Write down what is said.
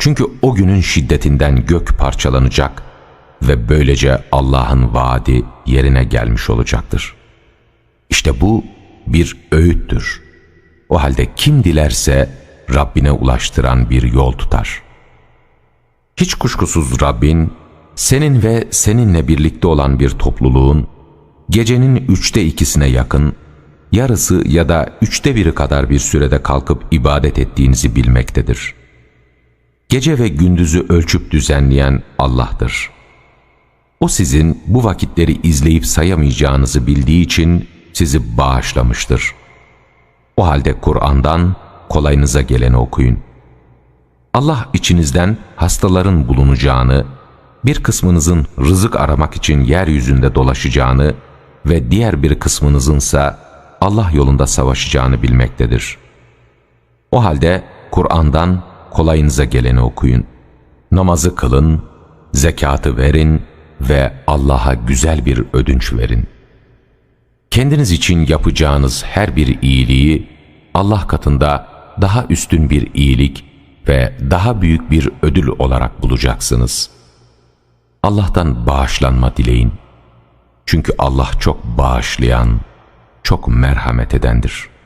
Çünkü o günün şiddetinden gök parçalanacak ve böylece Allah'ın vaadi yerine gelmiş olacaktır. İşte bu bir öğüttür. O halde kim dilerse Rabbine ulaştıran bir yol tutar. Hiç kuşkusuz Rabbin, senin ve seninle birlikte olan bir topluluğun, gecenin üçte ikisine yakın, yarısı ya da üçte biri kadar bir sürede kalkıp ibadet ettiğinizi bilmektedir. Gece ve gündüzü ölçüp düzenleyen Allah'tır. O sizin bu vakitleri izleyip sayamayacağınızı bildiği için sizi bağışlamıştır. O halde Kur'an'dan kolayınıza geleni okuyun. Allah içinizden hastaların bulunacağını, bir kısmınızın rızık aramak için yeryüzünde dolaşacağını ve diğer bir kısmınızınsa Allah yolunda savaşacağını bilmektedir. O halde Kur'an'dan kolayınıza geleni okuyun. Namazı kılın, zekatı verin ve Allah'a güzel bir ödünç verin. Kendiniz için yapacağınız her bir iyiliği Allah katında daha üstün bir iyilik ve daha büyük bir ödül olarak bulacaksınız. Allah'tan bağışlanma dileyin. Çünkü Allah çok bağışlayan, çok merhamet edendir.''